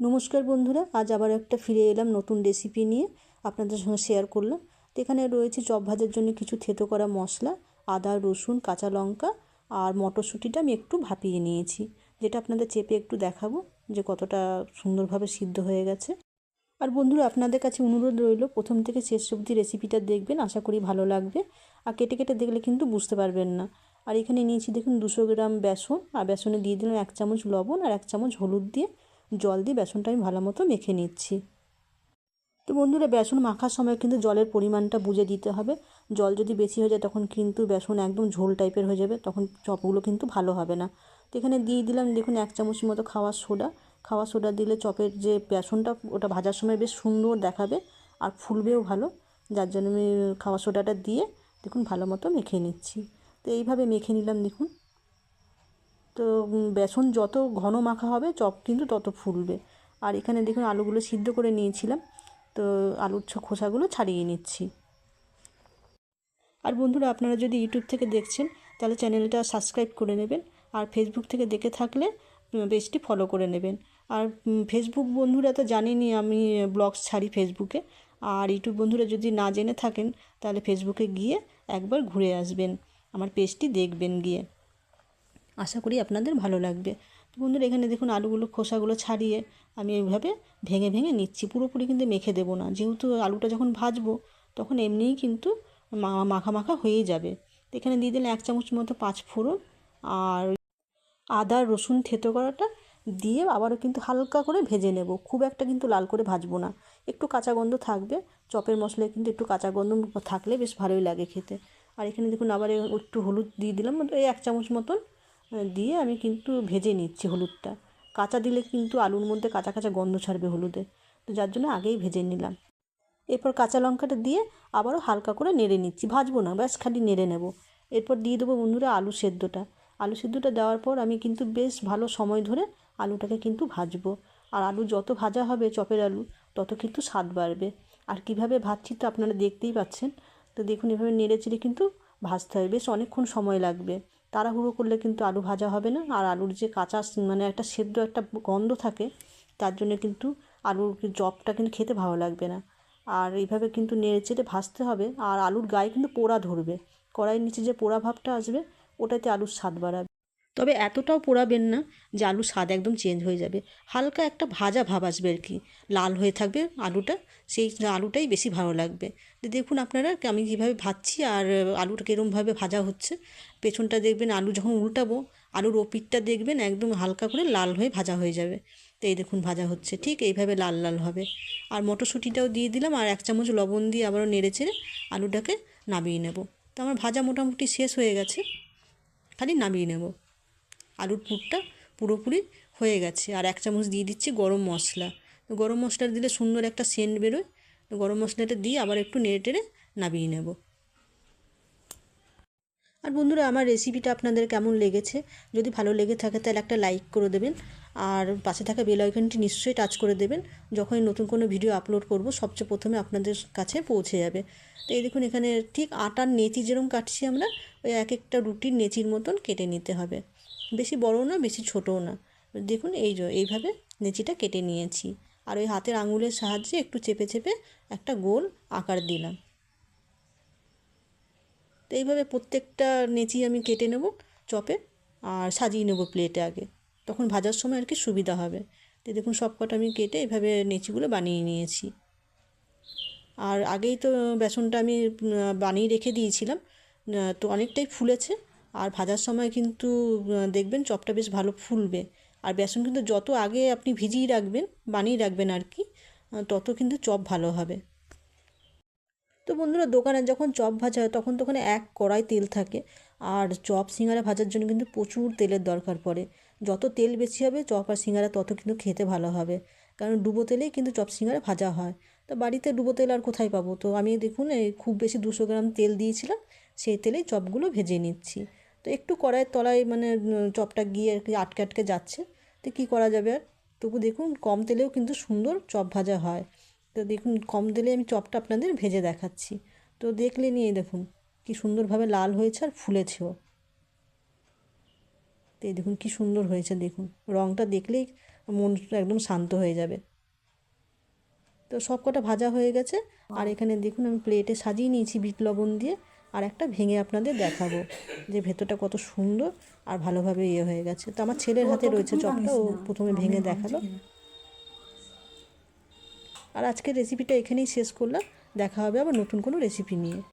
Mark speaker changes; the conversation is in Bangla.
Speaker 1: নমস্কার বন্ধুরা, আজ আবার একটা ফিরে এলাম নতুন রেসিপি নিয়ে আপনাদের সঙ্গে শেয়ার করলাম। তো এখানে রয়েছে চপ ভাজার জন্য কিছু থেতো করা মশলা, আদা, রসুন, কাঁচা লঙ্কা আর মটরশুঁটিটা আমি একটু ভাপিয়ে নিয়েছি, যেটা আপনাদের চেপে একটু দেখাবো যে কতটা সুন্দরভাবে সিদ্ধ হয়ে গেছে। আর বন্ধুরা, আপনাদের কাছে অনুরোধ রইল, প্রথম থেকে শেষ অবধি রেসিপিটা দেখবেন, আশা করি ভালো লাগবে। আর কেটে কেটে দেখলে কিন্তু বুঝতে পারবেন না। আর এখানে নিয়েছি দেখুন দুশো গ্রাম বেসন, আর বেসনে দিয়ে দিলাম এক চামচ লবণ আর এক চামচ হলুদ দিয়ে জল দিয়ে বেসনটা আমি ভালো মতো মেখে নিচ্ছি। তো বন্ধুরা, বেসন মাখার সময় কিন্তু জলের পরিমাণটা বুঝে দিতে হবে। জল যদি বেশি হয়ে যায়, তখন কিন্তু বেসন একদম ঝোল টাইপের হয়ে যাবে, তখন চপগুলো কিন্তু ভালো হবে না। তো এখানে দিয়ে দিলাম, দেখুন, এক চামচ মতো খাওয়ার সোডা। খাওয়া সোডা দিলে চপের যে বেসনটা, ওটা ভাজার সময় বেশ সুন্দর দেখাবে আর ফুলবেও ভালো। যার জন্য আমি খাওয়া সোডাটা দিয়ে, দেখুন, ভালো মতো মেখে নিচ্ছি। তো এইভাবে মেখে নিলাম, দেখুন। তো বেসন যত ঘন মাখা হবে, চপ কিন্তু তত ফুলবে। আর এখানে দেখুন আলুগুলো সিদ্ধ করে নিয়েছিলাম। তো, আলুর খোসাগুলো ছাড়িয়ে নিচ্ছি। আর বন্ধুরা, আপনারা যদি ইউটিউব থেকে দেখছেন, তাহলে চ্যানেলটা সাবস্ক্রাইব করে নেবেন। আর ফেসবুক থেকে দেখে থাকলে পেজটি ফলো করে নেবেন। আর ফেসবুক বন্ধুরা তো জানেনই, আমি ব্লগস ছাড়ি ফেসবুকে। আর ইউটিউব বন্ধুরা যদি না জেনে থাকেন, তাহলে ফেসবুকে গিয়ে একবার ঘুরে আসবেন। আমার পেজটি দেখবেন গিয়ে। আশা করি আপনাদের ভালো লাগবে। তো বন্ধুরা, এখানে দেখুন আলুগুলো, খোসাগুলো ছাড়িয়ে আমি এইভাবে ভেঙে ভেঙে নিচ্ছি। পুরোপুরি কিন্তু মেখে দেবো না। যেহেতু আলুটা যখন ভাজবো, তখন এমনিই কিন্তু মাখা মাখা হয়েই যাবে। এখানে দিয়ে দিলে এক চামচ মতো পাঁচ ফোড়ন আর আদা, রসুন থেতো করাটা দিয়ে আবারও কিন্তু হালকা করে ভেজে নেব। খুব একটা কিন্তু লাল করে ভাজবো না। একটু কাঁচা গন্ধ থাকবে। চপের মশলায় কিন্তু একটু কাঁচা গন্ধ থাকলে বেশ ভালোই লাগে খেতে। আর এখানে দেখুন আবার একটু হলুদ দিয়ে দিলাম। এই এক চামচ মতন দিয়ে আমি কিন্তু ভেজে নিচ্ছি হলুদটা। কাঁচা দিলে কিন্তু আলুর মধ্যে কাঁচা কাঁচা গন্ধ ছাড়বে হলুদে। তো যার জন্য আগেই ভেজে নিলাম। এরপর কাঁচা লঙ্কাটা দিয়ে আবারও হালকা করে নেড়ে নিচ্ছি। ভাজবো না, ব্যাস খালি নেড়ে নেব। এরপর দিয়ে দেবো বন্ধুরা আলু সেদ্ধটা। আলু সেদ্ধটা দেওয়ার পর আমি কিন্তু বেশ ভালো সময় ধরে আলুটাকে কিন্তু ভাজবো। আর আলু যত ভাজা হবে চপের আলু, তত কিন্তু স্বাদ বাড়বে। আর কীভাবে ভাজছি তো আপনারা দেখতেই পাচ্ছেন। তো দেখুন, এভাবে নেড়ে চেড়ে কিন্তু ভাজতে হবে। বেশ অনেকক্ষণ সময় লাগবে। তাড়াহুড়ো করলে কিন্তু আলু ভাজা হবে না। আর আলুর যে কাঁচা মানে একটা সেদ্ধ একটা গন্ধ থাকে, তার জন্য কিন্তু আলুর জবটা কিন্তু খেতে ভালো লাগবে না। আর এইভাবে কিন্তু নেড়ে চেড়ে ভাজতে হবে। আর আলুর গায়ে কিন্তু পোড়া ধরবে। কড়াইয়ের নিচে যে পোড়া ভাবটা আসবে, ওটাতে আলুর স্বাদ বাড়াবে। তবে এতটাও পোড়াবেন না যে আলুর স্বাদ একদম চেঞ্জ হয়ে যাবে। হালকা একটা ভাজা ভাব আসবে আর কি। লাল হয়ে থাকবে আলুটা, সেই আলুটাই বেশি ভালো লাগবে। দেখুন আপনারা আমি কীভাবে ভাজছি আর আলুটা কীরমভাবে ভাজা হচ্ছে, পেছনটা দেখবেন আলু যখন উল্টাবো, আলুর ওপিটটা দেখবেন একদম হালকা করে লাল হয়ে ভাজা হয়ে যাবে। তো এই দেখুন ভাজা হচ্ছে, ঠিক এইভাবে লাল লাল হবে। আর মটরশুঁটিটাও দিয়ে দিলাম আর এক চামচ লবণ দিয়ে আবারও নেড়ে চেড়ে আলুটাকে নামিয়ে নেব। তো আমার ভাজা মোটামুটি শেষ হয়ে গেছে, খালি নামিয়ে নেব। আলুর পুরটা পুরোপুরি হয়ে গেছে। আর এক চামচ দিয়ে দিচ্ছি গরম মশলা। গরম মশলা দিলে সুন্দর একটা সেন্ট বেরোয়। গরম মশলাটা দিয়ে আবার একটু নেড়ে টেড়ে নামিয়ে নেব। আর বন্ধুরা, আমার রেসিপিটা আপনাদের কেমন লেগেছে? যদি ভালো লেগে থাকে তাহলে একটা লাইক করে দেবেন। আর পাশে থাকা বেল আইকনটি নিশ্চয়ই টাচ করে দেবেন। যখনই নতুন কোনো ভিডিও আপলোড করব, সবচেয়ে প্রথমে আপনাদের কাছে পৌঁছে যাবে। তো এই দেখুন, এখানে ঠিক আটার নেচি যেরকম কাটছি আমরা, ওই এক একটা রুটির নেচির মতন কেটে নিতে হবে। বেশি বড়ও না, বেশি ছোটও না। দেখুন এই এইভাবে নেচিটা কেটে নিয়েছি। আর ওই হাতের আঙুলের সাহায্যে একটু চেপে চেপে একটা গোল আকার দিলাম। তো এইভাবে প্রত্যেকটা নেচি আমি কেটে নেব চপে আর সাজিয়ে নেব প্লেটে আগে। তখন ভাজার সময় আর কি সুবিধা হবে। তো দেখুন সব কটা আমি কেটে এভাবে নেচিগুলো বানিয়ে নিয়েছি। আর আগেই তো বেসনটা আমি বানিয়ে রেখে দিয়েছিলাম। তো অনেকটাই ফুলেছে। আর ভাজার সময় কিন্তু দেখবেন চপটা বেশ ভালো ফুলবে। আর বেসন কিন্তু যত আগে আপনি ভিজিয়ে রাখবেন, বানিয়ে রাখবেন আর কি তত কিন্তু চপ ভালো হবে। তো বন্ধুরা, দোকানে যখন চপ ভাজা হয়, তখন তো ওখানে এক কড়াই তেল থাকে। আর চপ সিঙ্গারা ভাজার জন্য কিন্তু প্রচুর তেলের দরকার পড়ে। যত তেল বেশি হবে, চপ আর সিঙ্গারা তত কিন্তু খেতে ভালো হবে। কারণ ডুবো তেলেই কিন্তু চপ সিঙ্গারা ভাজা হয়। তো বাড়িতে ডুবো তেল আর কোথায় পাবো? তো আমি দেখুন খুব বেশি দুশো গ্রাম তেল দিয়েছিলাম, সেই তেলেই চপগুলো ভেজে নিচ্ছি। তো একটু কড়াইয়ের তলায় মানে চপটা গিয়ে আর কি আটকে আটকে যাচ্ছে। তো কী করা যাবে আর? তবু দেখুন, কম তেলেও কিন্তু সুন্দর চপ ভাজা হয়। তো দেখুন, কম তেলে আমি চপটা আপনাদের ভেজে দেখাচ্ছি। তো দেখলে নিয়ে দেখুন, কি সুন্দরভাবে লাল হয়েছে আর ফুলেছেও। তো এই দেখুন, কী সুন্দর হয়েছে, দেখুন। রঙটা দেখলেই মন একদম শান্ত হয়ে যাবে। তো সব কটা ভাজা হয়ে গেছে। আর এখানে দেখুন, আমি প্লেটে সাজিয়ে নিয়েছি বিট লবণ দিয়ে। আর একটা ভেঙে আপনাদের দেখাবো যে ভেতরটা কত সুন্দর আর ভালোভাবে ইয়ে হয়ে গেছে। তো আমার ছেলের হাতে রয়েছে চপটা ও প্রথমে ভেঙে দেখাল। আর আজকের রেসিপিটা এখানেই শেষ করলাম। দেখা হবে আবার নতুন কোনো রেসিপি নিয়ে।